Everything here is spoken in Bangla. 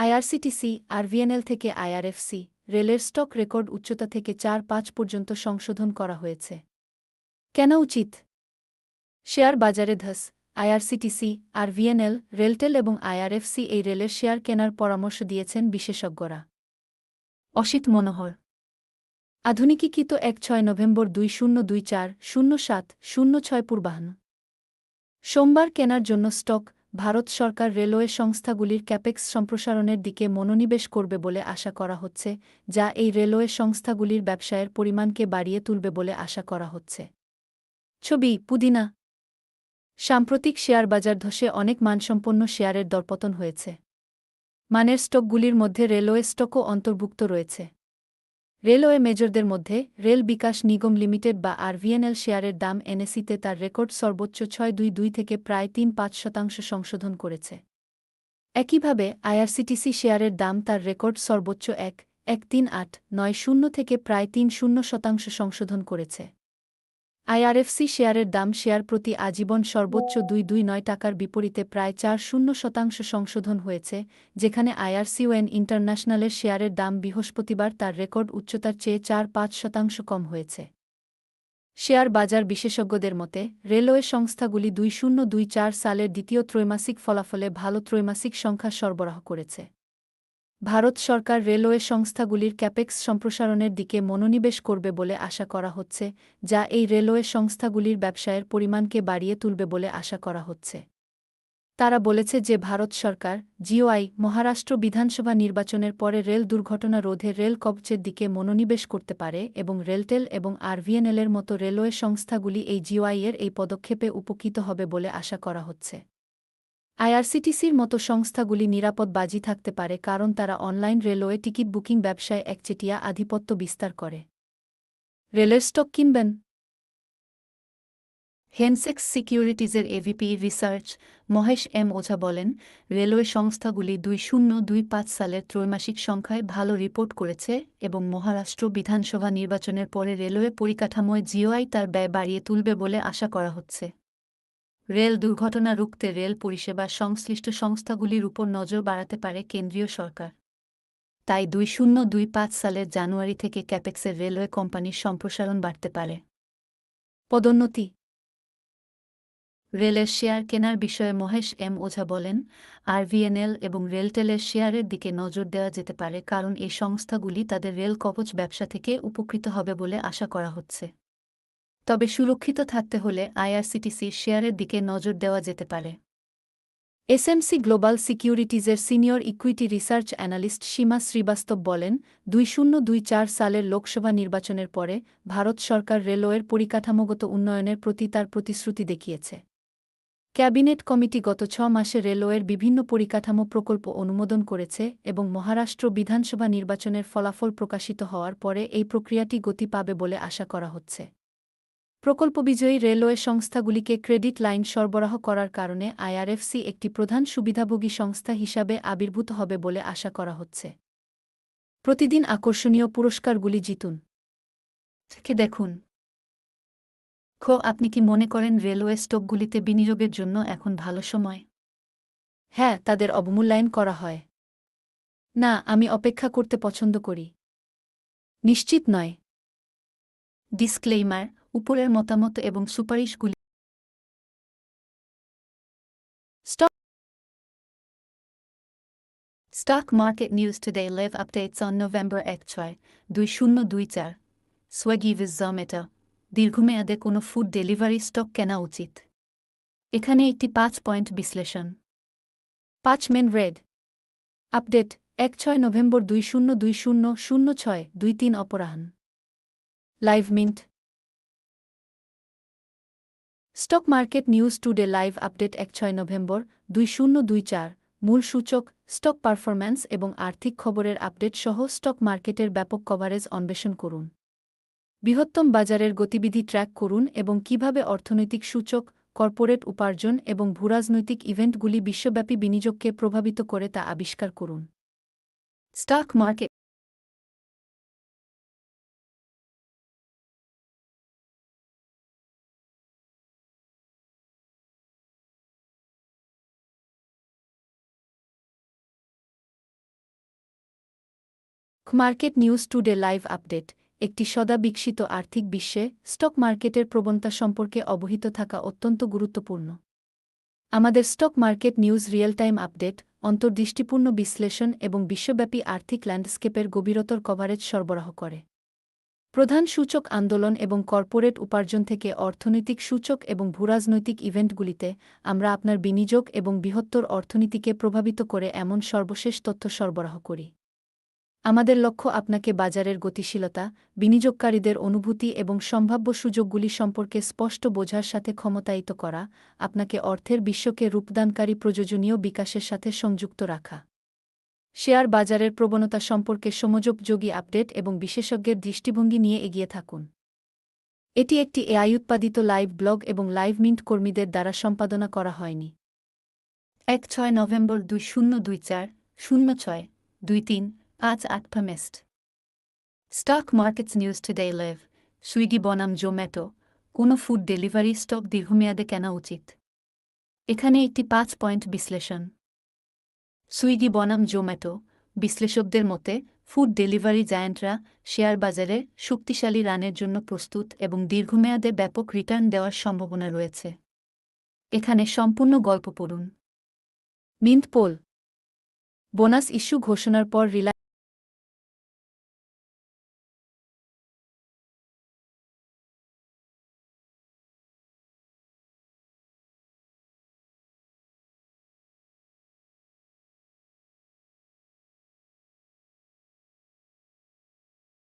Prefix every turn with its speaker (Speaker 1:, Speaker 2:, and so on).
Speaker 1: আইআরসিটিসি, আরভিএনএল থেকে আইআরএফসি, রেলের স্টক রেকর্ড উচ্চতা থেকে চার পাঁচ পর্যন্ত সংশোধন করা হয়েছে। কেন উচিত? শেয়ার বাজারে ধস, আইআরসিটিসি, আরভিএনএল, রেলটেল এবং আইআরএফসি এই রেলের শেয়ার কেনার পরামর্শ দিয়েছেন বিশেষজ্ঞরা। অসিত মনোহর। আধুনিকীকৃত এক ছয় নভেম্বর দুই শূন্য দুই চার শূন্য সাত শূন্য ছয় পূর্বাহ্ন। সোমবার কেনার জন্য স্টক ভারত সরকার রেলওয়ে সংস্থাগুলির ক্যাপেক্স সম্প্রসারণের দিকে মনোনিবেশ করবে বলে আশা করা হচ্ছে, যা এই রেলওয়ে সংস্থাগুলির ব্যবসায়ের পরিমাণকে বাড়িয়ে তুলবে বলে আশা করা হচ্ছে। ছবি, পুদিনা। সাম্প্রতিক শেয়ার বাজার ধসে অনেক মানসম্পন্ন শেয়ারের দরপতন হয়েছে। মানের স্টকগুলির মধ্যে রেলওয়ে স্টকও অন্তর্ভুক্ত রয়েছে। রেলওয়ে মেজরদের মধ্যে রেল বিকাশ নিগম লিমিটেড বা আরভিএনএল শেয়ারের দাম এনএসিতে তার রেকর্ড সর্বোচ্চ ছয় দুই দুই থেকে প্রায় তিন পাঁচ শতাংশ সংশোধন করেছে। একইভাবে আইআরসিটিসি শেয়ারের দাম তার রেকর্ড সর্বোচ্চ এক এক তিন আট, নয় শূন্য থেকে প্রায় তিন শূন্য শতাংশ সংশোধন করেছে। আইআরএফসি শেয়ারের দাম শেয়ার প্রতি আজীবন সর্বোচ্চ দুই দুই নয় টাকার বিপরীতে প্রায় চার শূন্য শতাংশ সংশোধন হয়েছে, যেখানে আইআরসিওএন ইন্টারন্যাশনালের শেয়ারের দাম বৃহস্পতিবার তার রেকর্ড উচ্চতার চেয়ে চার পাঁচ শতাংশ কম হয়েছে। শেয়ার বাজার বিশেষজ্ঞদের মতে, রেলওয়ে সংস্থাগুলি দুই শূন্য দুই চার সালের দ্বিতীয় ত্রৈমাসিক ফলাফলে ভালো ত্রৈমাসিক সংখ্যা সরবরাহ করেছে। ভারত সরকার রেলওয়ে সংস্থাগুলির ক্যাপেক্স সম্প্রসারণের দিকে মনোনিবেশ করবে বলে আশা করা হচ্ছে, যা এই রেলওয়ে সংস্থাগুলির ব্যবসায়ের পরিমাণকে বাড়িয়ে তুলবে বলে আশা করা হচ্ছে। তারা বলেছে যে ভারত সরকার, জিওআই, মহারাষ্ট্র বিধানসভা নির্বাচনের পরে রেল দুর্ঘটনা রোধে রেল কবচের দিকে মনোনিবেশ করতে পারে এবং রেলটেল এবং আরভিএনএলের মতো রেলওয়ে সংস্থাগুলি এই জিওআইয়ের এই পদক্ষেপে উপকৃত হবে বলে আশা করা হচ্ছে। আইআরসিটিসির মতো সংস্থাগুলি নিরাপদ বাজি থাকতে পারে কারণ তারা অনলাইন রেলওয়ে টিকিট বুকিং ব্যবসায় একচেটিয়া আধিপত্য বিস্তার করে। রেলের স্টক কিনবেন? হেনসেক্স সিকিউরিটিজের AVP research Mahesh M Ojha বলেন, রেলওয়ে সংস্থাগুলি দুই শূন্য দুই পাঁচ সালের ত্রৈমাসিক সংখ্যায় ভালো রিপোর্ট করেছে এবং মহারাষ্ট্র বিধানসভা নির্বাচনের পরে রেলওয়ে পরিকাঠামোয় জিওআই তার ব্যয় বাড়িয়ে তুলবে বলে আশা করা হচ্ছে। রেল দুর্ঘটনা রুখতে রেল পরিষেবা সংশ্লিষ্ট সংস্থাগুলির উপর নজর বাড়াতে পারে কেন্দ্রীয় সরকার। তাই দুই শূন্য দুই পাঁচ সালের জানুয়ারি থেকে ক্যাপেক্সের রেলওয়ে কোম্পানির সম্প্রসারণ বাড়তে পারে। পদোন্নতি। রেলের শেয়ার কেনার বিষয়ে মহেশ এম ওঝা বলেন, আরভিএনএল এবং রেলটেলের শেয়ারের দিকে নজর দেওয়া যেতে পারে কারণ এই সংস্থাগুলি তাদের রেল কবচ ব্যবসা থেকে উপকৃত হবে বলে আশা করা হচ্ছে। তবে সুরক্ষিত থাকতে হলে আইআরসিটিসির শেয়ারের দিকে নজর দেওয়া যেতে পারে। SMC global সিকিউরিটিজের senior equity research analyst Seema Srivastava বলেন, দুই শূন্য দুই চার সালের লোকসভা নির্বাচনের পরে ভারত সরকার রেলওয়ের পরিকাঠামোগত উন্নয়নের প্রতি তার প্রতিশ্রুতি দেখিয়েছে। ক্যাবিনেট কমিটি গত ছ মাসে রেলওয়ের বিভিন্ন পরিকাঠামো প্রকল্প অনুমোদন করেছে এবং মহারাষ্ট্র বিধানসভা নির্বাচনের ফলাফল প্রকাশিত হওয়ার পরে এই প্রক্রিয়াটি গতি পাবে বলে আশা করা হচ্ছে। প্রকল্প বিজয়ী রেলওয়ে সংস্থাগুলিকে ক্রেডিট লাইন সরবরাহ করার কারণে আইআরএফসি একটি প্রধান সুবিধাভোগী সংস্থা হিসাবে আবির্ভূত হবে বলে আশা করা হচ্ছে। প্রতিদিন আকর্ষণীয় পুরস্কারগুলি জিতুন। থেকে দেখুন। খ, আপনি কি মনে করেন রেলওয়ে স্টকগুলিতে বিনিয়োগের জন্য এখন ভালো সময়? হ্যাঁ তাদের অবমূল্যায়ন করা হয়। না, আমি অপেক্ষা করতে পছন্দ করি। নিশ্চিত নয়। ডিসক্লেইমার উপরের মতামত এবং সুপারিশগুলি। Stock market news today live updates on November এক ছয় দুই শূন্য দুই চার। সোয়াগি উইজ জমেটো দীর্ঘমেয়াদে কোনো ফুড ডেলিভারি স্টক কেনা উচিত। এখানে একটি পাঁচ পয়েন্ট বিশ্লেষণ। পাঁচ মেন রেড আপডেট, এক ছয় নভেম্বর দুই শূন্য দুই শূন্য শূন্য ছয় দুই তিন অপরাহ্ন। Live mint stock market news today live update এক ছয় নভেম্বর, দুই শূন্য দুই চার। মূল সূচক, স্টক পারফরম্যান্স এবং আর্থিক খবরের আপডেট সহ স্টক মার্কেটের ব্যাপক কভারেজ অন্বেষণ করুন। বৃহত্তম বাজারের গতিবিধি ট্র্যাক করুন এবং কীভাবে অর্থনৈতিক সূচক, কর্পোরেট উপার্জন এবং ভূরাজনৈতিক ইভেন্টগুলি বিশ্বব্যাপী বিনিয়োগকে প্রভাবিত করে তা আবিষ্কার করুন। Stock market market news today live update, একটি সদা বিকশিত আর্থিক বিশ্বে স্টক মার্কেটের প্রবণতা সম্পর্কে অবহিত থাকা অত্যন্ত গুরুত্বপূর্ণ। আমাদের stock market news real time update, অন্তর্দৃষ্টিপূর্ণ বিশ্লেষণ এবং বিশ্বব্যাপী আর্থিক ল্যান্ডস্কেপের গভীরতর কভারেজ সরবরাহ করে। প্রধান সূচক আন্দোলন এবং কর্পোরেট উপার্জন থেকে অর্থনৈতিক সূচক এবং ভূরাজনৈতিক ইভেন্টগুলিতে আমরা আপনার বিনিয়োগ এবং বৃহত্তর অর্থনীতিকে প্রভাবিত করে এমন সর্বশেষ তথ্য সরবরাহ করি। আমাদের লক্ষ্য আপনাকে বাজারের গতিশীলতা, বিনিয়োগকারীদের অনুভূতি এবং সম্ভাব্য সুযোগগুলি সম্পর্কে স্পষ্ট বোঝার সাথে ক্ষমতায়িত করা, আপনাকে অর্থের বিশ্বকে রূপদানকারী প্রয়োজনীয় বিকাশের সাথে সংযুক্ত রাখা। শেয়ার বাজারের প্রবণতা সম্পর্কে সমযোপযোগী আপডেট এবং বিশেষজ্ঞের দৃষ্টিভঙ্গি নিয়ে এগিয়ে থাকুন। এটি একটি এআই উৎপাদিত লাইভ ব্লগ এবং লাইভ মিন্ট কর্মীদের দ্বারা সম্পাদনা করা হয়নি। এক ছয় নভেম্বর দুই শূন্য দুই চার, শূন্য ছয়, দুই তিন পাঁচ আট ফামেস্ট stock markets news today live Swiggy বনাম জোম্যাটো কোনো ফুড ডেলিভারি স্টক দীর্ঘমেয়াদে কেনা উচিত এখানে একটি পাঁচ পয়েন্ট বিশ্লেষণ। সুইগি বনাম জোম্যাটো বিশ্লেষকদের মতে ফুড ডেলিভারি জায়ান্টরা শেয়ার বাজারে শক্তিশালী রানের জন্য প্রস্তুত এবং দীর্ঘমেয়াদে ব্যাপক রিটার্ন দেওয়ার সম্ভাবনা রয়েছে। এখানে সম্পূর্ণ গল্প পড়ুন। মিন্ট পোল বোনাস ইস্যু ঘোষণার পর রিলা